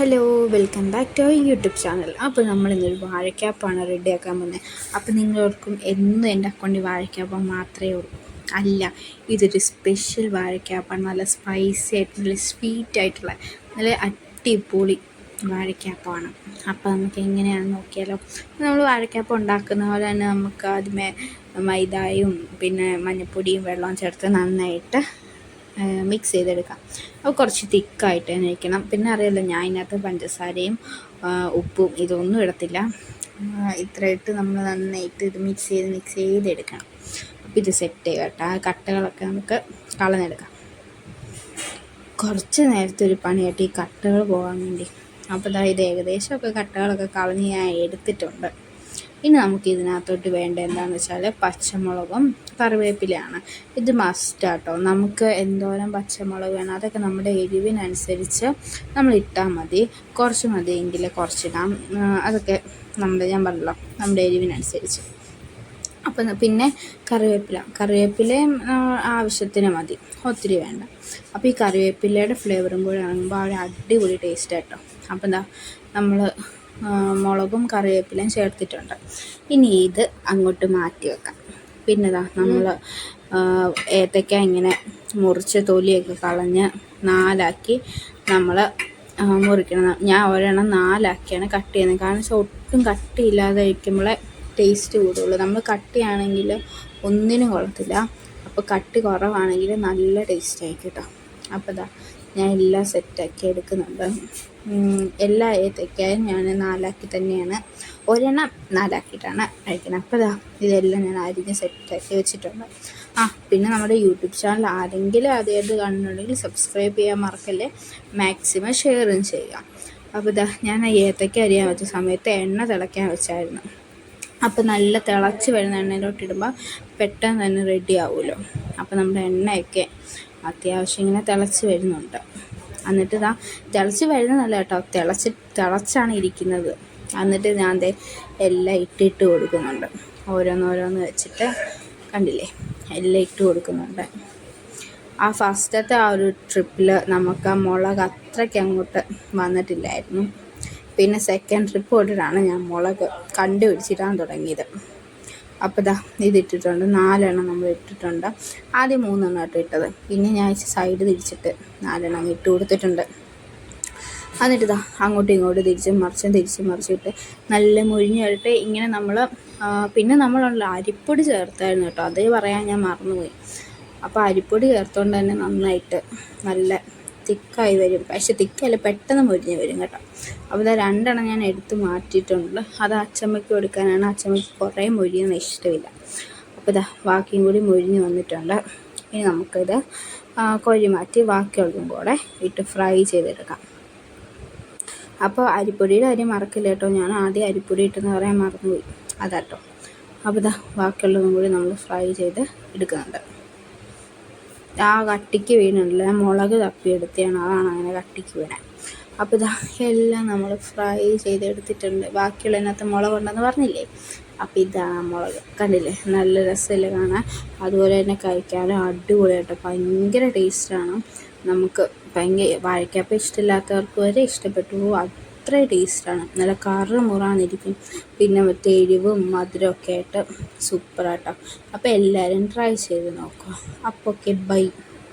Hello welcome back to our YouTube channel അപ്പോൾ നമ്മൾ ഇന്നൊരു വാഴക്കാപ്പാണ് റെഡിയാക്കാൻ പോകുന്നത് അപ്പോൾ നിങ്ങളോർക്കും എന്നും എന്റെ അക്കൗണ്ടിൽ വാഴക്കാപ്പം മാത്രമേ ഉള്ളൂ. അല്ല ഇതൊരു സ്പെഷ്യൽ വാഴക്കാപ്പാണ് നല്ല സ്പൈസി ആയിട്ടുള്ള സ്വീറ്റ് ആയിട്ടുള്ള നല്ല അടിപൊളി വാഴക്കാപ്പമാണ് അപ്പോൾ നമുക്ക് എങ്ങനെയാണെന്ന് നോക്കിയാലോ? നമ്മൾ വാഴക്കാപ്പം ഉണ്ടാക്കുന്ന പോലെ തന്നെ നമുക്ക് ആദ്യമേ മൈദായും പിന്നെ മഞ്ഞപ്പൊടിയും വെള്ളവും ചേർത്ത് നന്നായിട്ട് മിക്സ് ചെയ്തെടുക്കാം. അപ്പോൾ കുറച്ച് തിക്കായിട്ട് തന്നെ ഇരിക്കണം. പിന്നെ അറിയാമല്ലോ ഞാൻ അതിനകത്ത് പഞ്ചസാരയും ഉപ്പും ഇതൊന്നും ഇടത്തില്ല. ഇത്രയിട്ട് നമ്മൾ നന്നായിട്ട് ഇത് മിക്സ് ചെയ്ത് മിക്സ് ചെയ്തെടുക്കണം. അപ്പോൾ ഇത് സെറ്റ് ചെയ്യുക കേട്ടോ. ആ കട്ടകളൊക്കെ നമുക്ക് കളഞ്ഞെടുക്കാം. കുറച്ച് നേരത്തെ ഒരു പണിയായിട്ട് ഈ കട്ടകൾ പോകാൻ വേണ്ടി. അപ്പോൾ ഇതാ ഇത് ഏകദേശമൊക്കെ കട്ടകളൊക്കെ കളഞ്ഞ് ഞാൻ എടുത്തിട്ടുണ്ട്. ഇനി നമുക്ക് ഇതിനകത്തോട്ട് വേണ്ട എന്താണെന്ന് വെച്ചാൽ പച്ചമുളകും കറിവേപ്പിലയാണ്. ഇത് മസ്റ്റ് മസ്റ്റാട്ടോ നമുക്ക് എന്തോരം പച്ചമുളക് വേണം അതൊക്കെ നമ്മുടെ എരിവിനനുസരിച്ച് നമ്മൾ ഇട്ടാൽ മതി. കുറച്ച് മതിയെങ്കിൽ കുറച്ചിടാം. അതൊക്കെ നമ്മുടെ ഞാൻ പറഞ്ഞല്ലോ നമ്മുടെ എരിവിനനുസരിച്ച്. അപ്പം പിന്നെ കറിവേപ്പില. കറിവേപ്പിലയും ആവശ്യത്തിന് മതി. ഒത്തിരി വേണ്ട. അപ്പോൾ ഈ കറിവേപ്പിലയുടെ ഫ്ലേവറും കൂടെ ഇറങ്ങുമ്പോൾ ആ ഒരു അടിപൊളി ടേസ്റ്റ് കേട്ടോ അപ്പം എന്താ നമ്മൾ മുളകും കറിവേപ്പിലയും ചേർത്തിട്ടുണ്ട്. ഇനി ഇത് അങ്ങോട്ട് മാറ്റി വെക്കാം. പിന്നെതാ നമ്മൾ ഏത്തക്ക ഇങ്ങനെ മുറിച്ച് തൊലിയൊക്കെ കളഞ്ഞ് നാലാക്കി നമ്മൾ മുറിക്കണം. ഞാൻ ഒരെണ്ണം നാലാക്കിയാണ് കട്ട് ചെയ്യുന്നത്. കാരണം വെച്ചാൽ ഒട്ടും കട്ടിയില്ലാതെ ഇരിക്കുമ്പോഴേ ടേസ്റ്റ് കൂടുള്ളൂ. നമ്മൾ കട്ടിയാണെങ്കിൽ ഒന്നിനും കൊള്ളത്തില്ല. അപ്പോൾ കട്ടി കുറവാണെങ്കിൽ നല്ല ടേസ്റ്റ് ആയിരിക്കും കേട്ടോ അപ്പോൾ ഇതാ ഞാൻ എല്ലാം സെറ്റാക്കി എടുക്കുന്നുണ്ട്. എല്ലാ ഏത്തക്കായും ഞാൻ നാലാക്കി തന്നെയാണ്. ഒരെണ്ണം നാലാക്കിയിട്ടാണ് കഴിക്കുന്നത്. അപ്പോൾ ഇതാ ഇതെല്ലാം ഞാൻ അരിഞ്ഞ് സെറ്റാക്കി വെച്ചിട്ടുണ്ട്. ആ പിന്നെ നമ്മുടെ യൂട്യൂബ് ചാനൽ ആരെങ്കിലും ആദ്യമായിട്ട് കാണുന്നുണ്ടെങ്കിൽ സബ്സ്ക്രൈബ് ചെയ്യാൻ മറക്കല്ലേ? മാക്സിമം ഷെയറും ചെയ്യുക. അപ്പോൾ ഇതാ ഞാൻ ഏത്തക്ക അരിയാൻ വെച്ച സമയത്ത് എണ്ണ തിളയ്ക്കാൻ വെച്ചായിരുന്നു. അപ്പോൾ നല്ല തിളച്ച് വരുന്ന എണ്ണയിലോട്ട് ഇടുമ്പോൾ പെട്ടെന്ന് തന്നെ റെഡി ആവുമല്ലോ. അപ്പോൾ നമ്മുടെ എണ്ണയൊക്കെ അത്യാവശ്യം ഇങ്ങനെ തിളച്ച് വരുന്നുണ്ട്. എന്നിട്ട് ഇതാ തിളച്ച് വരുന്നതല്ല കേട്ടോ. തിളച്ച് തിളച്ചാണ് ഇരിക്കുന്നത്. എന്നിട്ട് ഞാൻ ദേ എല്ലാം ഇട്ടിട്ട് കൊടുക്കുന്നുണ്ട്. ഓരോന്നോരോന്ന് വെച്ചിട്ട് കണ്ടില്ലേ? എല്ലാം ഇട്ട് കൊടുക്കുന്നുണ്ട്. ആ ഫസ്റ്റത്തെ ആ ഒരു ട്രിപ്പിൽ നമുക്ക് ആ മുളക് അത്രയ്ക്ക് അങ്ങോട്ട് വന്നിട്ടില്ലായിരുന്നു. പിന്നെ സെക്കൻഡ് ട്രിപ്പ് തൊട്ടിട്ടാണ് ഞാൻ മുളക് കണ്ടുപിടിച്ചിടാൻ തുടങ്ങിയത്. അപ്പോൾ ഇതാ ഇട്ടിട്ടുണ്ട് നാലെണ്ണം നമ്മൾ ഇട്ടിട്ടുണ്ട്. ആദ്യം മൂന്നെണ്ണം ആയിട്ട് ഇട്ടത്. പിന്നെ ഞാൻ സൈഡ് തിരിച്ചിട്ട് നാലെണ്ണം ഇട്ട് കൊടുത്തിട്ടുണ്ട്. എന്നിട്ട് ഇതാ അങ്ങോട്ടും ഇങ്ങോട്ടും തിരിച്ചും മറിച്ചും തിരിച്ചും മറിച്ചിട്ട് നല്ല മുഴിഞ്ഞിട്ട് ഇങ്ങനെ നമ്മൾ പിന്നെ നമ്മളുള്ള അരിപ്പൊടി ചേർത്തായിരുന്നു കേട്ടോ. അതേ പറയാൻ ഞാൻ മറന്നുപോയി. അപ്പോൾ അരിപ്പൊടി ചേർത്തുകൊണ്ട് തന്നെ നന്നായിട്ട് നല്ല തിക്കായി വരും. പക്ഷെ തിക്കല്ല പെട്ടെന്ന് മുരിഞ്ഞ് വരും കേട്ടോ. അപ്പോൾ ഇതാ രണ്ടെണ്ണം ഞാൻ എടുത്ത് മാറ്റിയിട്ടുണ്ട്. അത് അച്ചമ്മയ്ക്ക് കൊടുക്കാനാണ്. അച്ചമ്മയ്ക്ക് കുറേ മുരിയുന്ന ഇഷ്ടമില്ല. അപ്പോൾ ഇതാ ബാക്കിയും കൂടി മുരിഞ്ഞ് വന്നിട്ടുണ്ട്. ഇനി നമുക്കിത് കോഴി മാറ്റി ബാക്കിയുള്ളതും കൂടെ ഇട്ട് ഫ്രൈ ചെയ്തെടുക്കാം. അപ്പോൾ അരിപ്പൊടിയുടെ അരി മറക്കില്ല കേട്ടോ. ഞാൻ ആദ്യം അരിപ്പൊടി ഇട്ടെന്ന് പറയാൻ മറന്നുപോയി. അതാട്ടോ. അപ്പോൾ ഇതാ ബാക്കിയുള്ളതും കൂടി നമ്മൾ ഫ്രൈ ചെയ്ത് എടുക്കുന്നുണ്ട്. ആ കട്ടിക്ക് വീണിട്ടില്ല മുളക് തപ്പിയെടുത്തതാണ്. അതാണ് അങ്ങനെ കട്ടിക്ക് വീണേ. അപ്പോൾ ഇതാ എല്ലാം നമ്മൾ ഫ്രൈ ചെയ്തെടുത്തിട്ടുണ്ട്. ബാക്കിയുള്ളതിനകത്ത് മുളക് ഉണ്ടെന്ന് പറഞ്ഞില്ലേ? അപ്പോൾ ഇതാണ് മുളക്. കണ്ടില്ലേ? നല്ല രസമല്ലേ കാണാൻ? അതുപോലെ തന്നെ കഴിക്കാനും അടിപൊളിയായിട്ട് ഭയങ്കര ടേസ്റ്റാണ് നമുക്ക് ഭയങ്കര വാഴക്കപ്പം ഇഷ്ടമില്ലാത്തവർക്ക് വരെ ഇഷ്ടപ്പെട്ടു. അത്ര ടേസ്റ്റാണ്. നല്ല കറ മുറാന്നിരിക്കും. പിന്നെ മറ്റേ എരിവും മധുരമൊക്കെ ആയിട്ട് സൂപ്പറാട്ടോ. അപ്പോൾ എല്ലാവരും ട്രൈ ചെയ്ത് നോക്കുക. അപ്പോൾ ഓക്കെ ബൈ